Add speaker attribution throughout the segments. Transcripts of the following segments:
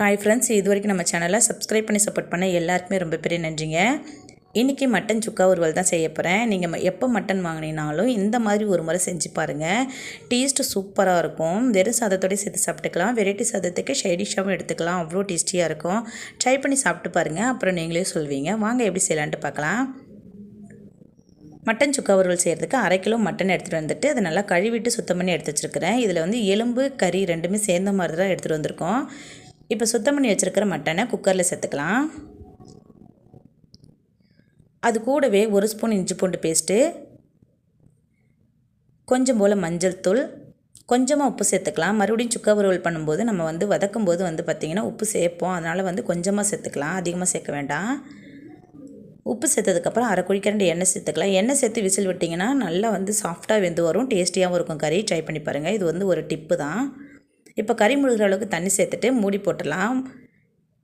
Speaker 1: Hi friends இது வரைக்கும் நம்ம சேனலை சப்ஸ்கிரைப் பண்ணி சப்போர்ட் பண்ண எல்லாருக்குமே ரொம்ப பெரிய நன்றிங்க. இன்றைக்கி மட்டன் சுக்கா உருவல் தான் செய்ய போகிறேன் நீங்கள் எப்போ மட்டன் வாங்கினீங்கனாலும் இந்த மாதிரி ஒரு முறை செஞ்சு பாருங்கள் டேஸ்ட்டு சூப்பராக இருக்கும். வெறும் சாதத்தோடய சேர்த்து சாப்பிட்டுக்கலாம். வெரைட்டி சாதத்துக்கு ஷைடிஷாகவும் எடுத்துக்கலாம். அவ்வளோ டேஸ்டியாக இருக்கும். ட்ரை பண்ணி சாப்பிட்டு பாருங்கள் அப்புறம் நீங்களே சொல்வீங்க. வாங்க எப்படி செய்யலான்ட்டு பார்க்கலாம். மட்டன் சுக்கா வறுவல் செய்கிறதுக்கு அரை கிலோ மட்டன் எடுத்துகிட்டு வந்துட்டு அதை நல்லா கழுவிட்டு சுத்தம் பண்ணி எடுத்து வச்சுருக்கிறேன். இதில் வந்து எலும்பு கறி ரெண்டுமே சேர்ந்த மாதிரி தான் எடுத்துகிட்டு வந்திருக்கோம். இப்போ சுத்தம் பண்ணி வச்சுருக்கிற மட்டனை குக்கரில் சேர்த்துக்கலாம். அது கூடவே ஒரு ஸ்பூன் இஞ்சி பூண்டு பேஸ்ட்டு கொஞ்சம் போல் மஞ்சள் தூள் கொஞ்சமாக உப்பு சேர்த்துக்கலாம். மறுபடியும் சுக்கா வறுவல் பண்ணும்போது நம்ம வந்து வதக்கும் போது வந்து பார்த்திங்கன்னா உப்பு சேர்ப்போம். அதனால் வந்து கொஞ்சமாக சேர்த்துக்கலாம். அதிகமாக சேர்க்க வேண்டாம். உப்பு சேர்த்ததுக்கப்புறம் அரை குழிக்கரண்டு எண்ணெய் சேர்த்துக்கலாம். எண்ணெய் சேர்த்து விசில் விட்டிங்கன்னா நல்லா வந்து சாஃப்டாக வெந்து வரும். டேஸ்டியாகவும் இருக்கும். கறி ட்ரை பண்ணி பாருங்கள் இது வந்து ஒரு டிப்பு தான். இப்போ கறி முழுகிற அளவுக்கு தண்ணி சேர்த்துட்டு மூடி போட்டுடலாம்.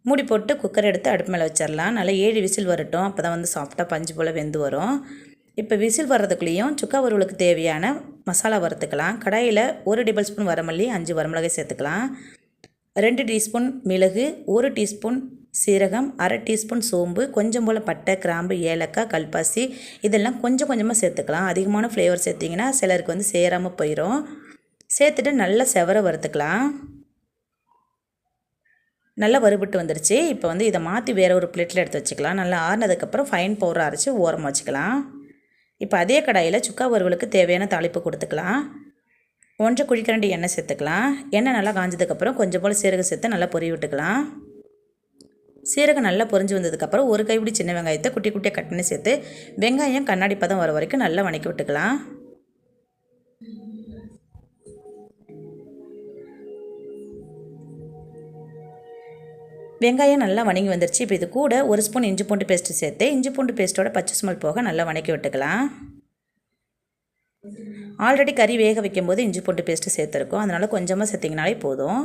Speaker 1: மூடி போட்டு குக்கர் எடுத்து அடுப்பு மேலே வச்சிடலாம். நல்லா ஏழு விசில் வரட்டும். அப்போ தான் வந்து சாஃப்டாக பஞ்சு போல் வெந்து வரும். இப்போ விசில் வர்றதுக்குள்ளேயும் சுக்கா வறுவலுக்கு தேவையான மசாலா வறுத்துக்கலாம். கடாயில் ஒரு டேபிள் ஸ்பூன் வரமல்லி அஞ்சு வரமிளகை சேர்த்துக்கலாம். ரெண்டு டீஸ்பூன் மிளகு ஒரு டீஸ்பூன் சீரகம் அரை டீஸ்பூன் சோம்பு கொஞ்சம் போல் பட்டை கிராம்பு ஏலக்காய் கல்பாசி இதெல்லாம் கொஞ்சம் கொஞ்சமாக சேர்த்துக்கலாம். அதிகமான ஃப்ளேவர் சேர்த்திங்கன்னா சிலருக்கு வந்து சேராமல் போயிடும் சேர்த்துட்டு நல்லா செவர வறுத்துக்கலாம். நல்லா வறுபட்டு வந்துருச்சு. இப்போ வந்து இதை மாற்றி வேறு ஒரு பிளேட்டில் எடுத்து வச்சுக்கலாம். நல்லா ஆறுனதுக்கப்புறம் ஃபைன் பவுடர் அரைச்சி ஓரமாக வச்சுக்கலாம். இப்போ அதே கடாயில் சுக்கா வறுவலுக்கு தேவையான தாளிப்பு கொடுத்துக்கலாம். ஒன்றரை குழிக்கரண்டி எண்ணெய் சேர்த்துக்கலாம். எண்ணெய் நல்லா காஞ்சதுக்கப்புறம் கொஞ்சம் போல் சீரகம் சேர்த்து நல்லா பொறி விட்டுக்கலாம். சீரகம் நல்லா பொரிஞ்சு வந்ததுக்கப்புறம் ஒரு கைப்பிடி சின்ன வெங்காயத்தை குட்டி குட்டியாக கட் பண்ணி சேர்த்து வெங்காயம் கண்ணாடி பதம் வர வரைக்கும் நல்லா வணக்கி விட்டுக்கலாம். வெங்காயம் நல்லா வணங்கி வந்துருச்சு. இப்போ இது கூட ஒரு ஸ்பூன் இஞ்சி பூண்டு பேஸ்ட்டு சேர்த்து இஞ்சி பூண்டு பேஸ்ட்டோட பச்சை ஸ்மெல் போக நல்லா வணக்கி விட்டுக்கலாம். ஆல்ரெடி கறி வேக வைக்கும்போது இஞ்சி பூண்டு பேஸ்ட்டு சேர்த்துருக்கோம். அதனால் கொஞ்சமாக சேர்த்திங்கனாலே போதும்.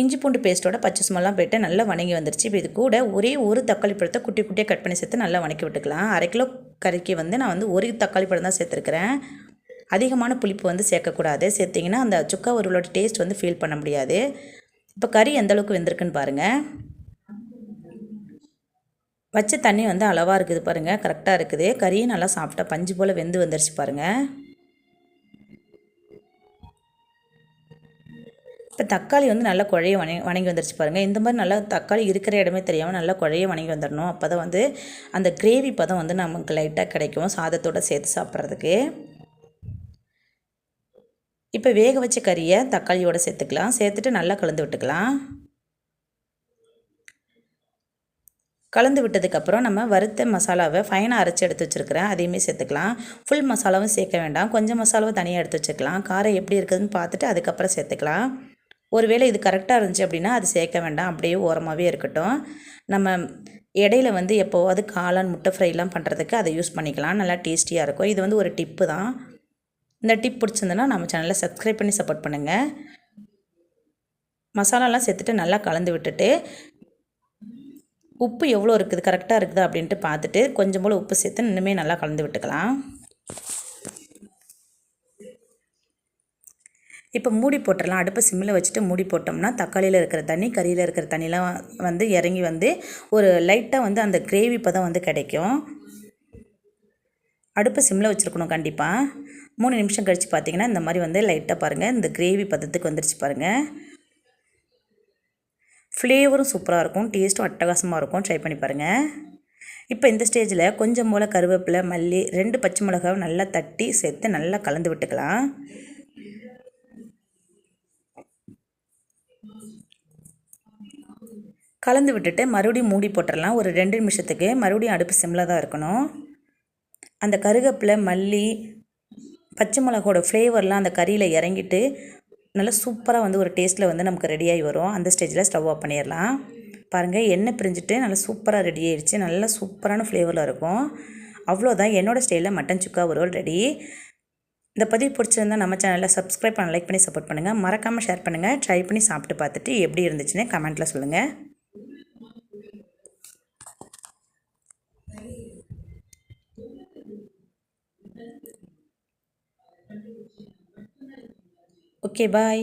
Speaker 1: இஞ்சி பூண்டு பேஸ்ட்டோட பச்சை சுமெல்லாம் போய்ட்டு நல்லா வணங்கி வந்துருச்சு. இப்போ இது கூட ஒரே ஒரு தக்காளி பழத்தை குட்டி குட்டியாக கட் பண்ணி சேர்த்து நல்லா வணக்கி விட்டுக்கலாம். அரை கிலோ கறிக்கு வந்து நான் வந்து ஒரு தக்காளி பழம் தான் சேர்த்துருக்குறேன். அதிகமான புளிப்பு வந்து சேர்க்கக்கூடாது. சேர்த்திங்கன்னா அந்த சுக்கா உருளோட டேஸ்ட் வந்து ஃபீல் பண்ண முடியாது. இப்போ கறி எந்த அளவுக்கு வெந்திருக்குன்னு பாருங்கள் வச்ச தண்ணி வந்து அளவாக இருக்குது பாருங்கள் கரெக்டாக இருக்குது. கறியும் நல்லா சாப்பிட்டா பஞ்சு போல் வெந்து வந்துருச்சு பாருங்கள் இப்போ தக்காளி வந்து நல்லா குழைய வணங்கி வணங்கி வந்துருச்சு பாருங்கள் இந்த மாதிரி நல்லா தக்காளி இருக்கிற இடமே தெரியாமல் நல்லா குழைய வணங்கி வந்துடணும் அப்போ தான் வந்து அந்த கிரேவி பதம் வந்து நமக்கு லைட்டாக கிடைக்கும். சாதத்தோடு சேர்த்து சாப்பிட்றதுக்கு. இப்போ வேக வச்ச கறியை தக்காளியோடு சேர்த்துக்கலாம். சேர்த்துட்டு நல்லா கலந்து விட்டுக்கலாம். கலந்து விட்டதுக்கப்புறம் நம்ம வறுத்த மசாலாவை ஃபைனாக அரைச்சி எடுத்து வச்சுருக்கிறேன். அதையுமே சேர்த்துக்கலாம். ஃபுல் மசாலாவும் சேர்க்க வேண்டாம். கொஞ்சம் மசாலாவும் தனியாக எடுத்து வச்சுக்கலாம். காரம் எப்படி இருக்குதுன்னு பார்த்துட்டு அதுக்கப்புறம் சேர்த்துக்கலாம். ஒருவேளை இது கரெக்டாக இருந்துச்சு அப்படின்னா அது சேர்க்க வேண்டாம். அப்படியே ஓரமாகவே இருக்கட்டும். நம்ம இடையில வந்து எப்போவாது காளான் முட்டை ஃப்ரைலாம் பண்ணுறதுக்கு அதை யூஸ் பண்ணிக்கலாம். நல்லா டேஸ்டியாக இருக்கும். இது வந்து ஒரு டிப்பு தான். இந்த டிப் பிடிச்சிருந்தனா நம்ம சேனலை சப்ஸ்கிரைப் பண்ணி சப்போர்ட் பண்ணுங்கள் மசாலாலாம் சேர்த்துட்டு நல்லா கலந்து விட்டுட்டு உப்பு எவ்வளோ இருக்குது கரெக்டாக இருக்குது அப்படின்ட்டு பார்த்துட்டு கொஞ்சம் போல் உப்பு சேர்த்து இன்னுமே நல்லா கலந்து விட்டுக்கலாம். இப்போ மூடி போட்டுடலாம். அடுப்பை சிம்மில் வச்சுட்டு மூடி போட்டோம்னா தக்காளியில் இருக்கிற தண்ணி கறியில் இருக்கிற தண்ணிலாம் வந்து இறங்கி வந்து ஒரு லைட்டாக வந்து அந்த கிரேவி இப்போ தான் வந்து கிடைக்கும். அடுப்பை சிம்மில் வச்சுருக்கணும் கண்டிப்பாக மூணு நிமிஷம் கழித்து பார்த்தீங்கன்னா இந்த மாதிரி வந்து லைட்டாக பாருங்கள் இந்த கிரேவி பதத்துக்கு வந்துருச்சு பாருங்கள் ஃப்ளேவரும் சூப்பராக இருக்கும். டேஸ்ட்டும் அட்டகாசமாக இருக்கும். ட்ரை பண்ணி பாருங்கள் இப்போ இந்த ஸ்டேஜில் கொஞ்சம் போல் கருவேப்பிலை மல்லி ரெண்டு பச்சை மிளகாவும் நல்லா தட்டி சேர்த்து நல்லா கலந்து விட்டுக்கலாம். கலந்து விட்டுட்டு மறுபடியும் மூடி போட்டுடலாம் ஒரு ரெண்டு நிமிஷத்துக்கு. மறுபடியும் அடுப்பு சிம்மில் தான் இருக்கணும். அந்த கருவேப்பிலை மல்லி பச்சை மிளகோட ஃப்ளேவர்லாம் அந்த கறியில் இறங்கிட்டு நல்லா சூப்பராக வந்து ஒரு டேஸ்ட்டில் வந்து நமக்கு ரெடியாகி வரும். அந்த ஸ்டேஜில் ஸ்டவ் ஆஃப் பண்ணிடலாம். பாருங்கள் எண்ணெய் பிரிஞ்சுட்டு நல்லா சூப்பராக ரெடி ஆயிடுச்சு. நல்லா சூப்பரான ஃப்ளேவரில் இருக்கும். அவ்வளோதான் என்னோடய ஸ்டைலில் மட்டன் சுக்கா ஒரு ரெடி இந்த பதிவு பிடிச்சிருந்தா நம்ம சேனலில் சப்ஸ்கிரைப் பண்ண லைக் பண்ணி சப்போர்ட் பண்ணுங்கள் மறக்காமல் ஷேர் பண்ணுங்கள் ட்ரை பண்ணி சாப்பிட்டு பார்த்துட்டு எப்படி இருந்துச்சுன்னு கமெண்ட்டில் சொல்லுங்கள் ಓಕೆ ಬಾಯ್